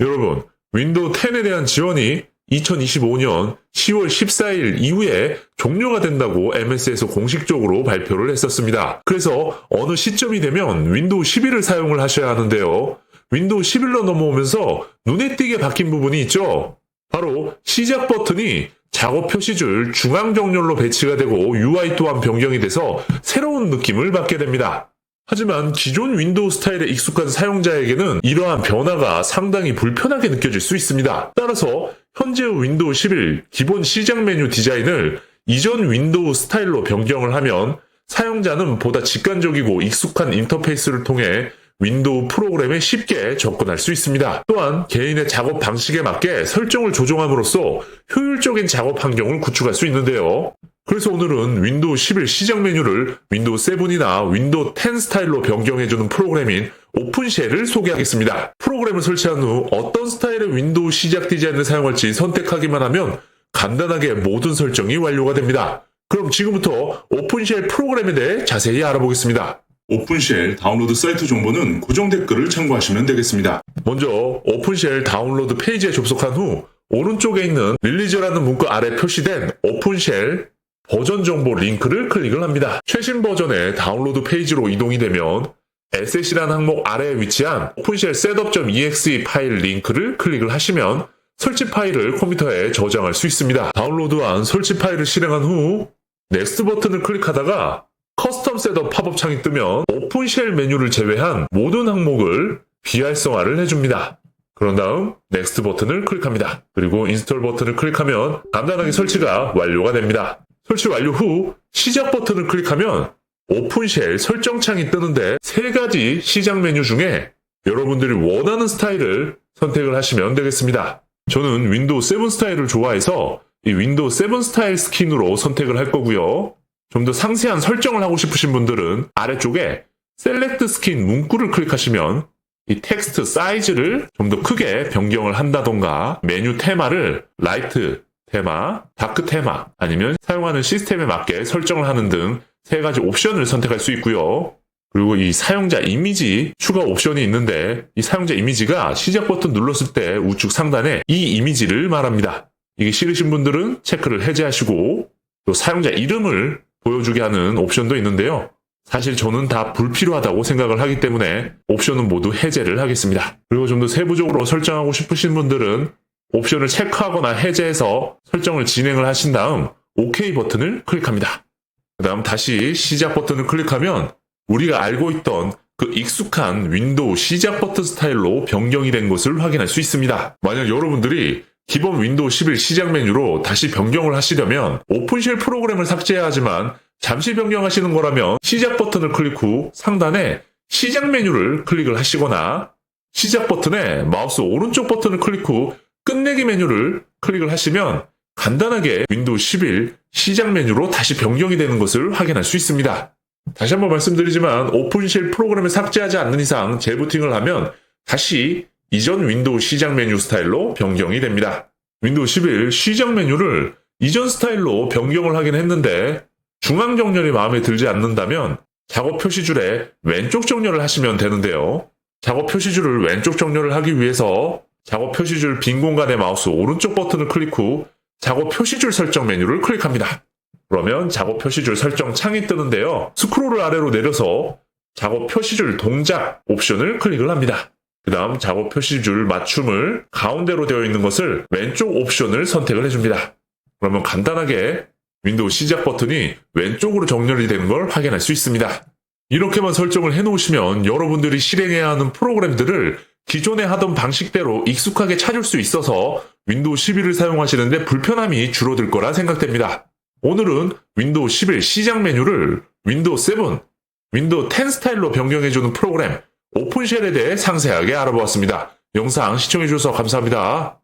여러분, 윈도우 10에 대한 지원이 2025년 10월 14일 이후에 종료가 된다고 MS에서 공식적으로 발표를 했었습니다. 그래서 어느 시점이 되면 윈도우 11을 사용을 하셔야 하는데요. 윈도우 11로 넘어오면서 눈에 띄게 바뀐 부분이 있죠. 바로 시작 버튼이 작업 표시줄 중앙 정렬로 배치가 되고 UI 또한 변경이 돼서 새로운 느낌을 받게 됩니다. 하지만 기존 윈도우 스타일에 익숙한 사용자에게는 이러한 변화가 상당히 불편하게 느껴질 수 있습니다. 따라서 현재의 윈도우 11 기본 시작 메뉴 디자인을 이전 윈도우 스타일로 변경을 하면 사용자는 보다 직관적이고 익숙한 인터페이스를 통해 윈도우 프로그램에 쉽게 접근할 수 있습니다. 또한 개인의 작업 방식에 맞게 설정을 조정함으로써 효율적인 작업 환경을 구축할 수 있는데요. 그래서 오늘은 윈도우 11 시작 메뉴를 윈도우 7이나 윈도우 10 스타일로 변경해주는 프로그램인 오픈쉘을 소개하겠습니다. 프로그램을 설치한 후 어떤 스타일의 윈도우 시작 디자인을 사용할지 선택하기만 하면 간단하게 모든 설정이 완료가 됩니다. 그럼 지금부터 오픈쉘 프로그램에 대해 자세히 알아보겠습니다. 오픈쉘 다운로드 사이트 정보는 고정 댓글을 참고하시면 되겠습니다. 먼저 오픈쉘 다운로드 페이지에 접속한 후 오른쪽에 있는 릴리즈라는 문구 아래 표시된 오픈쉘 버전 정보 링크를 클릭을 합니다. 최신 버전의 다운로드 페이지로 이동이 되면 SS라는 항목 아래에 위치한 오픈쉘 셋업.exe 파일 링크를 클릭을 하시면 설치 파일을 컴퓨터에 저장할 수 있습니다. 다운로드한 설치 파일을 실행한 후 넥스트 버튼을 클릭하다가 커스텀 셋업 팝업 창이 뜨면 오픈쉘 메뉴를 제외한 모든 항목을 비활성화를 해줍니다. 그런 다음 넥스트 버튼을 클릭합니다. 그리고 인스톨 버튼을 클릭하면 간단하게 설치가 완료가 됩니다. 설치 완료 후 시작 버튼을 클릭하면 오픈쉘 설정창이 뜨는데 세 가지 시작 메뉴 중에 여러분들이 원하는 스타일을 선택을 하시면 되겠습니다. 저는 윈도우 7 스타일을 좋아해서 이 윈도우 7 스타일 스킨으로 선택을 할 거고요. 좀 더 상세한 설정을 하고 싶으신 분들은 아래쪽에 셀렉트 스킨 문구를 클릭하시면 이 텍스트 사이즈를 좀 더 크게 변경을 한다던가 메뉴 테마를 라이트 테마, 다크 테마 아니면 사용하는 시스템에 맞게 설정을 하는 등 세 가지 옵션을 선택할 수 있고요. 그리고 이 사용자 이미지 추가 옵션이 있는데 이 사용자 이미지가 시작 버튼 눌렀을 때 우측 상단에 이 이미지를 말합니다. 이게 싫으신 분들은 체크를 해제하시고 또 사용자 이름을 보여주게 하는 옵션도 있는데요. 사실 저는 다 불필요하다고 생각을 하기 때문에 옵션은 모두 해제를 하겠습니다. 그리고 좀 더 세부적으로 설정하고 싶으신 분들은 옵션을 체크하거나 해제해서 설정을 진행을 하신 다음 OK 버튼을 클릭합니다. 그 다음 다시 시작 버튼을 클릭하면 우리가 알고 있던 그 익숙한 윈도우 시작 버튼 스타일로 변경이 된 것을 확인할 수 있습니다. 만약 여러분들이 기본 윈도우 11 시작 메뉴로 다시 변경을 하시려면 오픈쉘 프로그램을 삭제해야 하지만 잠시 변경하시는 거라면 시작 버튼을 클릭 후 상단에 시작 메뉴를 클릭을 하시거나 시작 버튼에 마우스 오른쪽 버튼을 클릭 후 끝내기 메뉴를 클릭을 하시면 간단하게 윈도우 11 시작 메뉴로 다시 변경이 되는 것을 확인할 수 있습니다. 다시 한번 말씀드리지만 오픈쉘 프로그램을 삭제하지 않는 이상 재부팅을 하면 다시 이전 윈도우 시작 메뉴 스타일로 변경이 됩니다. 윈도우 11 시작 메뉴를 이전 스타일로 변경을 하긴 했는데 중앙 정렬이 마음에 들지 않는다면 작업 표시줄에 왼쪽 정렬을 하시면 되는데요. 작업 표시줄을 왼쪽 정렬을 하기 위해서 작업 표시줄 빈 공간의 마우스 오른쪽 버튼을 클릭 후 작업 표시줄 설정 메뉴를 클릭합니다. 그러면 작업 표시줄 설정 창이 뜨는데요. 스크롤을 아래로 내려서 작업 표시줄 동작 옵션을 클릭을 합니다. 그 다음 작업 표시줄 맞춤을 가운데로 되어 있는 것을 왼쪽 옵션을 선택을 해줍니다. 그러면 간단하게 윈도우 시작 버튼이 왼쪽으로 정렬이 되는 걸 확인할 수 있습니다. 이렇게만 설정을 해놓으시면 여러분들이 실행해야 하는 프로그램들을 기존에 하던 방식대로 익숙하게 찾을 수 있어서 윈도우 11을 사용하시는데 불편함이 줄어들 거라 생각됩니다. 오늘은 윈도우 11 시작 메뉴를 윈도우 7, 윈도우 10 스타일로 변경해주는 프로그램 오픈쉘에 대해 상세하게 알아보았습니다. 영상 시청해주셔서 감사합니다.